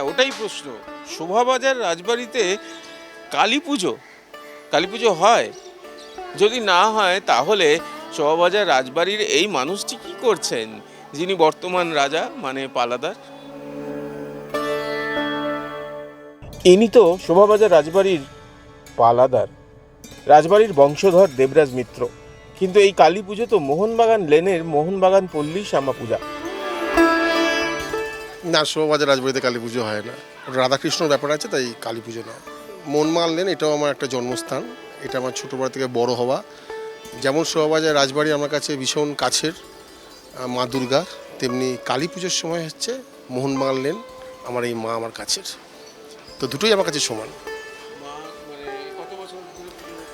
একটাই প্রশ্ন। শোভাবাজার রাজবাড়িতে কালী পুজো। কালী পুজো হয়। যদি না হয়, তাহলে শোভাবাজার রাজবাড়ির এই মানুষটি কি করছেন? যিনি বর্তমান রাজা মানে পালাদার। ইনি তো শোভাবাজার রাজবাড়ির পালাদার। রাজবাড়ির বংশধর দেবরাজ মিত্র। কিন্তু এই কালী পুজো তো মোহনবাগান লেনের মোহনবাগান পল্লী শ্যামা পূজা না, শোভাবাজার রাজবাড়িতে কালী পুজো হয় না। ওটা রাধাকৃষ্ণর ব্যাপার আছে, তাই কালী পুজো না। মন মানলেন এটাও আমার একটা জন্মস্থান। এটা আমার ছোটোবেলা থেকে বড় হওয়া। যেমন শোভাবাজার রাজবাড়ি আমার কাছে ভীষণ কাছের মা দুর্গা তেমনি কালী পুজোর সময় হচ্ছে মোহনবাগান লেন আমার এই মা আমার কাছের। তো দুটোই আমার কাছে সমান।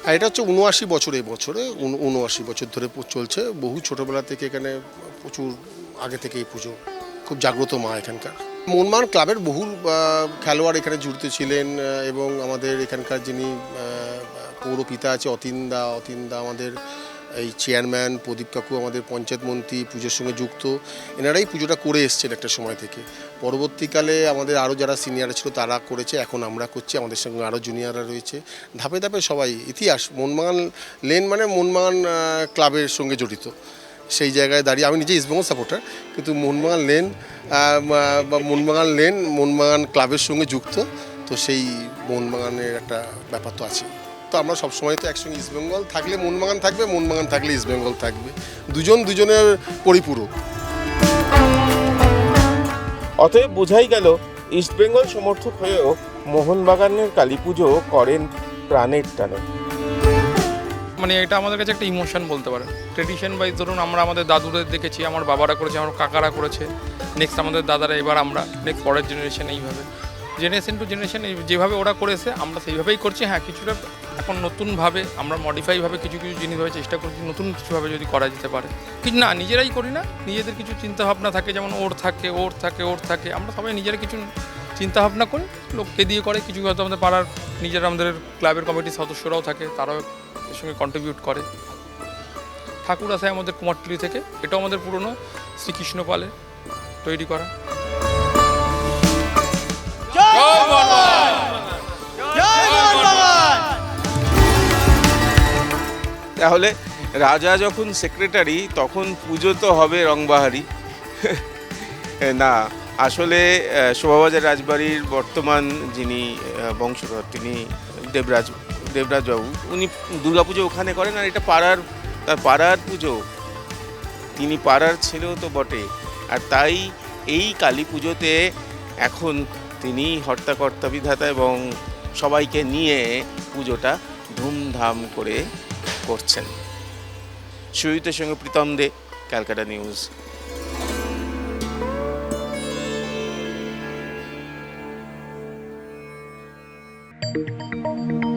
আর এটা হচ্ছে উনআশি বছর এই বছরে, উন- উনআশি বছর ধরে চলছে। বহু ছোটোবেলা থেকে এখানে প্রচুর আগে থেকে এই পুজো খুব জাগ্রত মা এখানকার। মনমান ক্লাবের বহু খেলোয়াড় এখানে জড়িত ছিলেন এবং আমাদের এখানকার যিনি পৌরপিতা আছে অতীনদা অতীনদা আমাদের এই চেয়ারম্যান, প্রদীপ কাকু আমাদের পঞ্চায়েত মন্ত্রী, পুজোর সঙ্গে যুক্ত। এনারাই পুজোটা করে এসছেন একটা সময় থেকে। পরবর্তীকালে আমাদের আরও যারা সিনিয়র ছিল তারা করেছে, এখন আমরা করছি, আমাদের সঙ্গে আরও জুনিয়ররা রয়েছে। ধাপে ধাপে সবাই ইতিহাস মনমাগান লেন মানে মনমান ক্লাবের সঙ্গে জড়িত। সেই জায়গায় দাঁড়িয়ে। আমি নিজে ইস্টবেঙ্গল সাপোর্টার কিন্তু মোহনবাগান লেন বা মোহনবাগান লেন মোহনবাগান ক্লাবের সঙ্গে যুক্ত। তো সেই মোহনবাগানের একটা ব্যাপার তো আছে তো আমরা সবসময় তো একসঙ্গে ইস্টবেঙ্গল থাকলে মোহনবাগান থাকবে, মোহনবাগান থাকলে ইস্টবেঙ্গল থাকবে। দুজন দুজনের পরিপূরক। অতএব বোঝাই গেল ইস্টবেঙ্গল সমর্থক হয়েও মোহনবাগানের কালী পুজো করেন প্রাণের টানে। মানে এটা আমাদের কাছে একটা ইমোশন বলতে পারেন। ট্রেডিশন ওয়াইজ ধরুন আমরা আমাদের দাদুদের দেখেছি, আমার বাবারা করেছে, আমার কাকারা করেছে। নেক্সট আমাদের দাদারা, এবার আমরা নেক্সট পরের জেনারেশন এইভাবে। জেনারেশন টু জেনারেশন যেভাবে ওরা করেছে, আমরা সেইভাবেই করছি। হ্যাঁ কিছুটা এখন নতুনভাবে, আমরা মডিফাইভাবে কিছু কিছু জিনিসভাবে চেষ্টা করছি, নতুন কিছুভাবে যদি করা যেতে পারে। কিছু না, নিজেরাই করি না, নিজেদের কিছু চিন্তাভাবনা থাকে, যেমন ওর থাকে ওর থাকে ওর থাকে, আমরা সবাই নিজেরা কিছু চিন্তাভাবনা করি লোককে দিয়ে করে। কিছু হয়তো আমাদের পাড়ার নিজেরা আমাদের ক্লাবের কমিটির সদস্যরাও থাকে তারাও এর সঙ্গে কন্ট্রিবিউট করে। ঠাকুর আসে আমাদের কুমারটুলি থেকে এটাও আমাদের পুরনো শ্রীকৃষ্ণ পালের তৈরি করা। তাহলে রাজা যখন সেক্রেটারি তখন পুজো তো হবে রংবাহারি। না আসলে শোভাবাজার রাজবাড়ির বর্তমান যিনি বংশধর, তিনি দেবরাজ দেবরাজ বাবু উনি দুর্গাপুজো ওখানে করেন আর এটা পাড়ার, তার পাড়ার পুজো। তিনি পাড়ার ছেলেও তো বটে। আর তাই এই কালী পুজোতে এখন তিনি হর্তাকর্তা বিধাতা এবং সবাইকে নিয়ে পুজোটা ধুমধাম করে করছেন। সুজিতের সঙ্গে প্রীতম দে, ক্যালকাটা নিউজ। Música